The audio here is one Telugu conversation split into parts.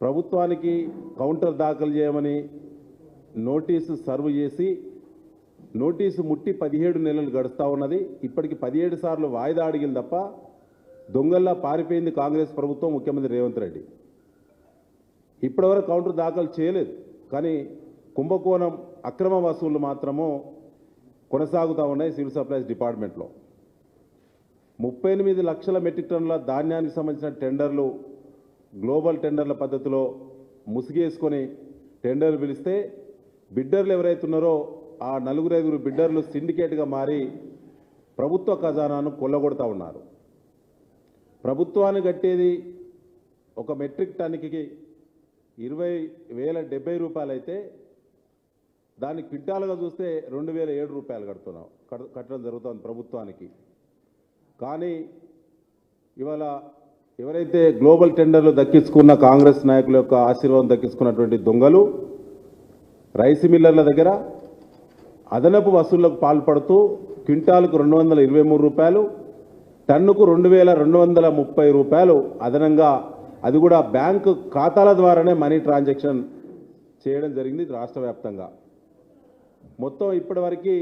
ప్రభుత్వానికి కౌంటర్ దాఖలు చేయమని నోటీసు సర్వ్ చేసి నోటీసు ముట్టి పదిహేడు నెలలు గడుస్తూ ఉన్నది. ఇప్పటికి పదిహేడు సార్లు వాయిదా అడిగింది తప్ప దొంగల్లా పారిపోయింది కాంగ్రెస్ ప్రభుత్వం ముఖ్యమంత్రి రేవంత్ రెడ్డి. ఇప్పటివరకు కౌంటర్ దాఖలు చేయలేదు. కానీ కుంభకోణం అక్రమ వసూళ్ళు మాత్రము కొనసాగుతూ ఉన్నాయి సివిల్ సప్లైస్ డిపార్ట్మెంట్లో. ముప్పై ఎనిమిది లక్షల మెట్రిక్ టన్నుల ధాన్యానికి సంబంధించిన టెండర్లు గ్లోబల్ టెండర్ల పద్ధతిలో ముసిగేసుకొని టెండర్లు పిలిస్తే బిడ్డర్లు ఎవరైతే ఉన్నారో ఆ నలుగురు ఐదుగురు బిడ్డర్లు సిండికేట్గా మారి ప్రభుత్వ ఖజానాను కొల్లగొడతా ఉన్నారు. ప్రభుత్వాన్ని కట్టేది ఒక మెట్రిక్ టన్కి ఇరవై వేల డెబ్బై రూపాయలు అయితే దాన్ని క్వింటాలుగా చూస్తే రెండు వేల ఏడు రూపాయలు కడుతున్నాం. కడ- కట్టడం జరుగుతుంది ప్రభుత్వానికి. కానీ ఇవాళ ఎవరైతే గ్లోబల్ టెండర్లు దక్కించుకున్న కాంగ్రెస్ నాయకుల యొక్క ఆశీర్వాదం దక్కించుకున్నటువంటి దొంగలు రైస్ మిల్లర్ల దగ్గర అదనపు వసూళ్ళకు పాల్పడుతూ క్వింటాల్కు రెండు వందల ఇరవై మూడు రూపాయలు టన్నుకు రెండు వేల రెండు వందల ముప్పై రూపాయలు అదనంగా అది కూడా బ్యాంకు ఖాతాల ద్వారానే మనీ ట్రాన్సాక్షన్ చేయడం జరిగింది రాష్ట్ర వ్యాప్తంగా. మొత్తం ఇప్పటివరకు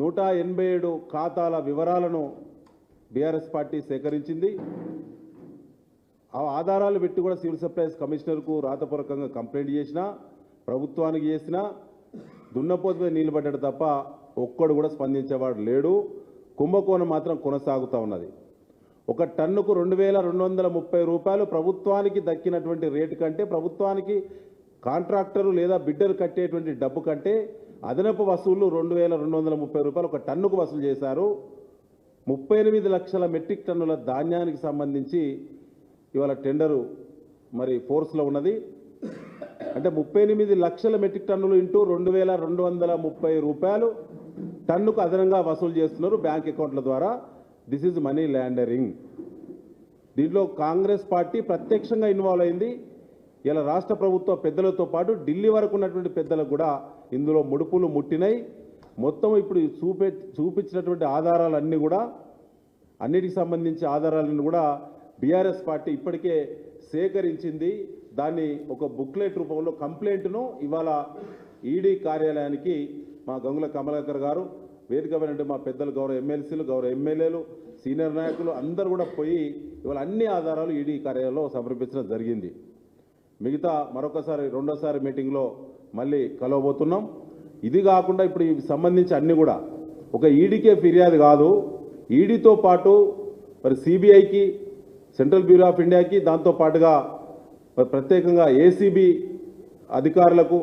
నూట ఎనభై ఏడు ఖాతాల వివరాలను బీఆర్ఎస్ పార్టీ సేకరించింది. ఆ ఆధారాలు పెట్టి కూడా సివిల్ సప్లైస్ కమిషనర్కు రాతపూర్వకంగా కంప్లైంట్ చేసినా ప్రభుత్వానికి చేసినా దున్నపోతు మీద నీళ్ళు పడ్డాడు తప్ప ఒక్కడు కూడా స్పందించేవాడు లేడు. కుంభకోణం మాత్రం కొనసాగుతూ ఉన్నది. ఒక టన్నుకు రెండు వేల రెండు వందల ముప్పై రూపాయలు ప్రభుత్వానికి దక్కినటువంటి రేటు కంటే ప్రభుత్వానికి కాంట్రాక్టరు లేదా బిడ్డలు కట్టేటువంటి డబ్బు కంటే అదనపు వసూళ్ళు రెండు వేల రెండు వందల ముప్పై రూపాయలు ఒక టన్నుకు వసూలు చేశారు. ముప్పై ఎనిమిది లక్షల మెట్రిక్ టన్నుల ధాన్యానికి సంబంధించి ఇవాళ టెండరు మరి ఫోర్స్లో ఉన్నది. అంటే ముప్పై ఎనిమిది లక్షల మెట్రిక్ టన్నులు ఇంటూ రెండు వేల రెండు వందల ముప్పై రూపాయలు టన్నుకు అదనంగా వసూలు చేస్తున్నారు బ్యాంక్ అకౌంట్ల ద్వారా. దిస్ ఈజ్ మనీ ల్యాండరింగ్ దీంట్లో కాంగ్రెస్ పార్టీ ప్రత్యక్షంగా ఇన్వాల్వ్ అయింది. ఇలా రాష్ట్ర ప్రభుత్వ పెద్దలతో పాటు ఢిల్లీ వరకు ఉన్నటువంటి పెద్దలకు కూడా ఇందులో ముడుపులు ముట్టినాయి. మొత్తం ఇప్పుడు చూపే చూపించినటువంటి ఆధారాలన్నీ కూడా అన్నిటికి సంబంధించి ఆధారాలను కూడా బీఆర్ఎస్ పార్టీ ఇప్పటికే సేకరించింది. దాన్ని ఒక బుక్లెట్ రూపంలో కంప్లైంట్ను ఇవాళ ఈడీ కార్యాలయానికి మా గంగుల కమలాకర్ గారు వేదికమైనటువంటి మా పెద్దలు గౌరవ ఎమ్మెల్సీలు గౌరవ ఎమ్మెల్యేలు సీనియర్ నాయకులు అందరూ కూడా పోయి ఇవాళ అన్ని ఆధారాలు ఈడీ కార్యాలయంలో సమర్పించడం జరిగింది. మిగతా మరొకసారి రెండోసారి మీటింగ్లో మళ్ళీ కలవబోతున్నాం. ఇది కాకుండా ఇప్పుడు సంబంధించి అన్నీ కూడా. ఒక ఈడీకే ఫిర్యాదు కాదు. ఈడీతో పాటు మరి సిబిఐకి సెంట్రల్ బ్యూరో ఆఫ్ ఇండియాకి దాంతో పాటుగా ప్రత్యేకంగా ఏసీబీ అధికారులకు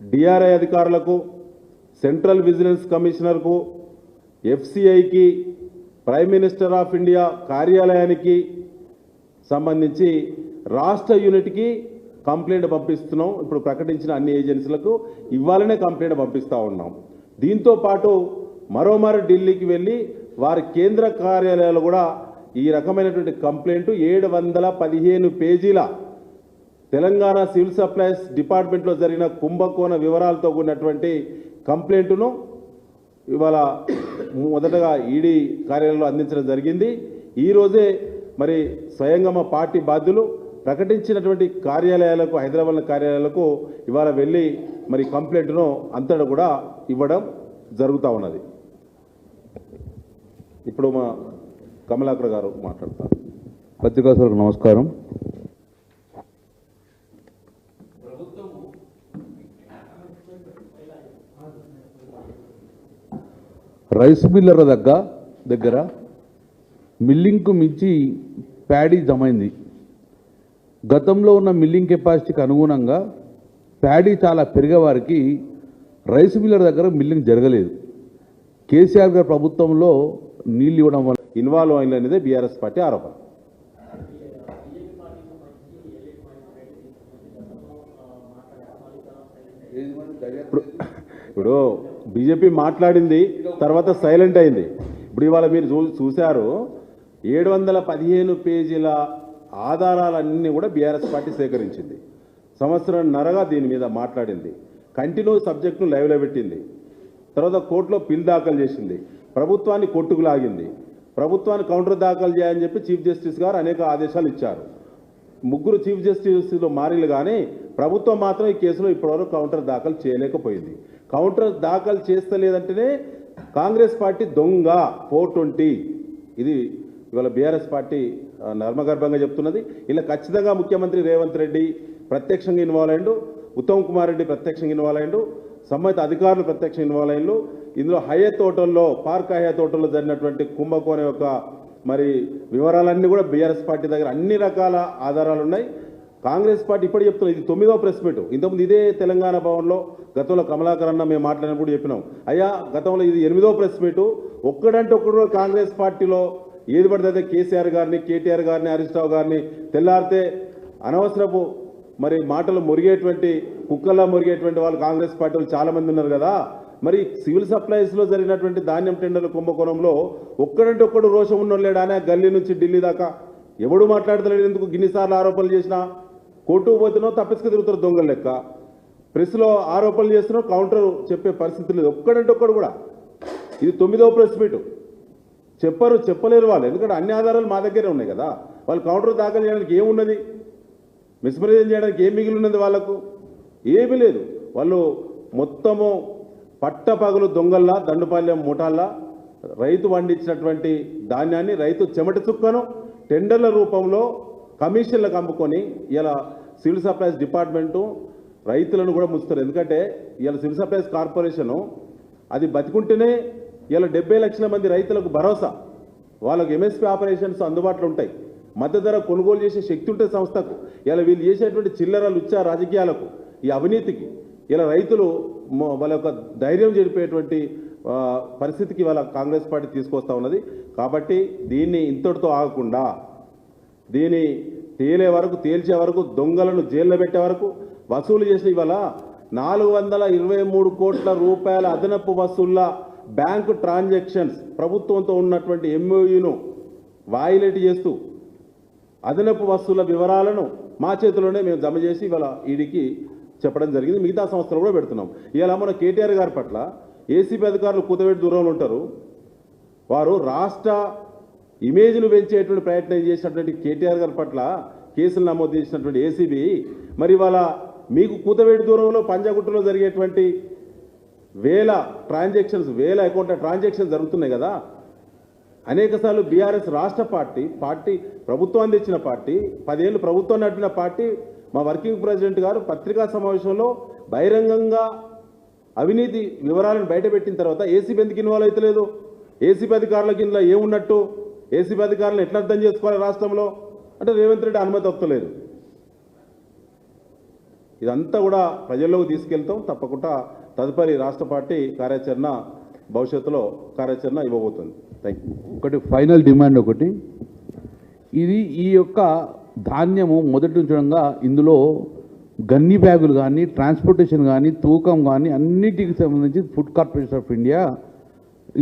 డిఆర్ఐ అధికారులకు సెంట్రల్ విజిలెన్స్ కమిషనర్కు ఎఫ్సిఐకి ప్రైమ్ మినిస్టర్ ఆఫ్ ఇండియా కార్యాలయానికి సంబంధించి రాష్ట్ర యూనిట్కి కంప్లైంట్ పంపిస్తున్నాం. ఇప్పుడు ప్రకటించిన అన్ని ఏజెన్సీలకు ఇవ్వాలనే కంప్లైంట్ పంపిస్తూ ఉన్నాం. దీంతో పాటు మరోమారు ఢిల్లీకి వెళ్ళి వారి కేంద్ర కార్యాలయాలు కూడా ఈ రకమైనటువంటి కంప్లైంట్ ఏడు వందల పదిహేను పేజీల తెలంగాణ సివిల్ సప్లైస్ డిపార్ట్మెంట్లో జరిగిన కుంభకోణ వివరాలతో కూడినటువంటి కంప్లైంట్ను ఇవాళ మొదటగా ఈడీ కార్యాలయంలో అందించడం జరిగింది. ఈరోజే మరి స్వయంగా మా పార్టీ బాధ్యులు ప్రకటించినటువంటి కార్యాలయాలకు హైదరాబాద్ కార్యాలయాలకు ఇవాళ వెళ్ళి మరి కంప్లైంట్ను అంతటా కూడా ఇవ్వడం జరుగుతూ ఉన్నది. ఇప్పుడు మా కమలాకర్ గారు మాట్లాడతారు. పత్రికాసులకు నమస్కారం. రైస్ మిల్లర్ దగ్గర దగ్గర మిల్లింగ్కు మించి ప్యాడీ జమైంది. గతంలో ఉన్న మిల్లింగ్ కెపాసిటీకి అనుగుణంగా ప్యాడీ చాలా పెరిగేవారికి రైస్ మిల్లర్ దగ్గర మిల్లింగ్ జరగలేదు. కేసీఆర్ గారి ప్రభుత్వంలో నీళ్ళు ఇవ్వడం వల్ల ఇన్వాల్వ్ అయిందనేదే బీఆర్ఎస్ పార్టీ ఆరోపణ. ఇప్పుడు ఇప్పుడు బీజేపీ మాట్లాడింది తర్వాత సైలెంట్ అయింది. ఇప్పుడు ఇవాళ మీరు చూ చూశారు ఏడు వందల పదిహేను పేజీల ఆధారాలన్నీ కూడా బీఆర్ఎస్ పార్టీ సేకరించింది. సంవత్సరం నరగా దీని మీద మాట్లాడింది. కంటిన్యూ సబ్జెక్టును లైవ్లో పెట్టింది. తర్వాత కోర్టులో పిల్ దాఖలు చేసింది. ప్రభుత్వాన్ని కొట్టుకు లాగింది ప్రభుత్వాన్ని కౌంటర్ దాఖలు చేయని చెప్పి చీఫ్ జస్టిస్ గారు అనేక ఆదేశాలు ఇచ్చారు. ముగ్గురు చీఫ్ జస్టిస్లో మారిలు కానీ ప్రభుత్వం మాత్రం ఈ కేసులో ఇప్పటివరకు కౌంటర్ దాఖలు చేయలేకపోయింది. కౌంటర్ దాఖలు చేస్తలేదంటేనే కాంగ్రెస్ పార్టీ దొంగ ఫోర్ ట్వంటీ. ఇది ఇవాళ బీఆర్ఎస్ పార్టీ నర్మగర్భంగా చెప్తున్నది. ఇలా ఖచ్చితంగా ముఖ్యమంత్రి రేవంత్ రెడ్డి ప్రత్యక్షంగా ఇన్వాల్వ్ అయ్యిండు ఉత్తమ్ కుమార్ రెడ్డి ప్రత్యక్షంగా ఇన్వాల్వ్ అయ్యిండు సంబంధిత అధికారులు ప్రత్యక్ష ఇన్వాల్వ్ ఇందులో హయత్ తోటల్లో పార్క్ హయత్ తోటల్లో జరిగినటువంటి కుంభకోణ యొక్క మరి వివరాలన్నీ కూడా బీఆర్ఎస్ పార్టీ దగ్గర అన్ని రకాల ఆధారాలు ఉన్నాయి. కాంగ్రెస్ పార్టీ ఇప్పుడు చెప్తున్నాం ఇది తొమ్మిదో ప్రెస్ మీట్. ఇంతకుముందు ఇదే తెలంగాణ భవన్లో గతంలో కమలాకర్ అన్న మేము మాట్లాడినప్పుడు చెప్పినాం. అయ్యా గతంలో ఇది ఎనిమిదో ప్రెస్ మీటు. ఒక్కడంటే ఒక్కడు కాంగ్రెస్ పార్టీలో ఏది పడితే కేసీఆర్ గారిని కేటీఆర్ గారిని హరీష్ రావు గారిని తెల్లారితే అనవసరపు మరి మాటలు మురిగేటువంటి కుక్కల్లా మురిగేటువంటి వాళ్ళు కాంగ్రెస్ పార్టీలు వాళ్ళు చాలామంది ఉన్నారు కదా. మరి సివిల్ సప్లైస్లో జరిగినటువంటి ధాన్యం టెండర్ల కుంభకోణంలో ఒక్కడంటే ఒక్కడు రోషం ఉన్న లేడానే గల్లీ నుంచి ఢిల్లీ దాకా. ఎవడు మాట్లాడతలేడు ఎందుకు? గిన్నిసార్లు ఆరోపణలు చేసినా కోర్టుకు పోతున్నావు తప్పించుకు తిరుగుతారు దొంగల లెక్క. ప్రెస్లో ఆరోపణలు చేస్తున్నావు కౌంటర్ చెప్పే పరిస్థితి లేదు. ఒక్కడంటే ఒక్కడు కూడా. ఇది తొమ్మిదవ ప్రెస్ మీటు. చెప్పరు చెప్పలేరు వాళ్ళు. ఎందుకంటే అన్ని ఆధారాలు మా దగ్గరే ఉన్నాయి కదా. వాళ్ళు కౌంటర్ దాఖలు చేయడానికి ఏమున్నది? మిస్మరేజం చేయడానికి ఏం మిగిలి ఉన్నది వాళ్ళకు? ఏమీ లేదు. వాళ్ళు మొత్తము పట్టపగలు దొంగల్లా దండుపాలెం ముఠాల్లా రైతు పండించినటువంటి ధాన్యాన్ని రైతు చెమట చుక్కను టెండర్ల రూపంలో కమిషన్లకు అమ్ముకొని ఇలా సివిల్ సప్లైస్ డిపార్ట్మెంటు రైతులను కూడా ముంచుతారు. ఎందుకంటే ఇలా సివిల్ సప్లైస్ కార్పొరేషను అది బతికుంటేనే ఇలా డెబ్బై లక్షల మంది రైతులకు భరోసా. వాళ్ళకు ఎంఎస్పీ ఆపరేషన్స్ అందుబాటులో ఉంటాయి. మద్దతు ధర కొనుగోలు చేసే శక్తి ఉంటుంది సంస్థకు. ఇలా వీళ్ళు చేసేటువంటి చిల్లరలు ఇచ్చా రాజకీయాలకు ఈ అవినీతికి ఇలా రైతులు వాళ్ళ యొక్క ధైర్యం చెడిపోయేటువంటి పరిస్థితికి వాళ్ళ కాంగ్రెస్ పార్టీ తీసుకొస్తా ఉన్నది. కాబట్టి దీన్ని ఇంతటితో ఆగకుండా దీని తేలే వరకు తేల్చే వరకు దొంగలను జైల్లో పెట్టే వరకు వసూలు చేసి ఇవాళ నాలుగు వందల ఇరవై మూడు కోట్ల రూపాయల అదనపు వసూళ్ళ బ్యాంకు ట్రాన్సాక్షన్స్ ప్రభుత్వంతో ఉన్నటువంటి ఎంఓయూను వాయిలేట్ చేస్తూ అదనపు వస్తువుల వివరాలను మా చేతిలోనే మేము జమ చేసి ఇవాళ ఈడికి చెప్పడం జరిగింది. మిగతా సంస్థలు కూడా పెడుతున్నాం. ఇలా మన కేటీఆర్ గారి పట్ల ఏసీబీ అధికారులు కూతవేటి దూరంలో ఉంటారు. వారు రాష్ట్ర ఇమేజ్ను పెంచేటువంటి ప్రయత్నం చేసినటువంటి కేటీఆర్ గారి పట్ల కేసులు నమోదు చేసినటువంటి ఏసీబీ మరి వాళ్ళ మీకు కూతవేటి దూరంలో పంజాగుట్టలో జరిగేటువంటి వేల ట్రాన్సాక్షన్స్ వేల అకౌంట్ ట్రాన్సాక్షన్స్ జరుగుతున్నాయి కదా. అనేకసార్లు బీఆర్ఎస్ రాష్ట్ర పార్టీ పార్టీ ప్రభుత్వాన్ని తెచ్చిన పార్టీ పదేళ్ళు ప్రభుత్వం నడిపిన పార్టీ మా వర్కింగ్ ప్రెసిడెంట్ గారు పత్రికా సమావేశంలో బహిరంగంగా అవినీతి వివరాలను బయటపెట్టిన తర్వాత ఏసీబీ ఎందుకు ఇన్వాల్వ్ అవుతలేదు ఏసీబీ అధికారుల ఇందులో ఏమున్నట్టు? ఏసీబీ అధికారులను ఎట్లా అర్థం చేసుకోవాలి రాష్ట్రంలో? అంటే రేవంత్ రెడ్డి అనుమతి వస్తలేదు ఇదంతా కూడా ప్రజల్లోకి తీసుకెళ్తాం. తప్పకుండా తదుపరి రాష్ట్ర పార్టీ కార్యాచరణ భవిష్యత్తులో కార్యాచరణ ఇవ్వబోతుంది. థ్యాంక్ యూ ఒకటి ఫైనల్ డిమాండ్ ఒకటి. ఇది ఈ యొక్క ధాన్యము మొదటి ఉంచడంగా ఇందులో గన్ని బ్యాగులు కానీ ట్రాన్స్పోర్టేషన్ కానీ తూకం కానీ అన్నిటికి సంబంధించి ఫుడ్ కార్పొరేషన్ ఆఫ్ ఇండియా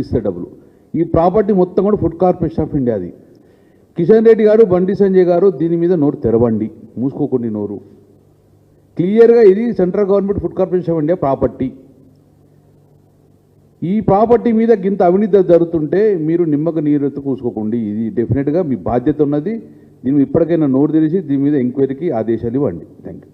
ఇస్తే డబ్బులు. ఈ ప్రాపర్టీ మొత్తం కూడా ఫుడ్ కార్పొరేషన్ ఆఫ్ ఇండియాది కిషన్ రెడ్డి గారు బండి సంజయ్ గారు దీని మీద నోరు తెరవండి. మూసుకోకండి నోరు. క్లియర్గా ఇది central government food corporation of India property. ఈ ప్రాపర్టీ మీద గింత అవినీతి జరుగుతుంటే మీరు నిమ్మక నీరెత్తు కూసుకోకండి ఇది డెఫినెట్గా మీ బాధ్యత ఉన్నది. దీన్ని ఇప్పటికైనా నోరు తెరిచి దీని మీద ఎంక్వైరీకి ఆదేశాలు ఇవ్వండి. Thank you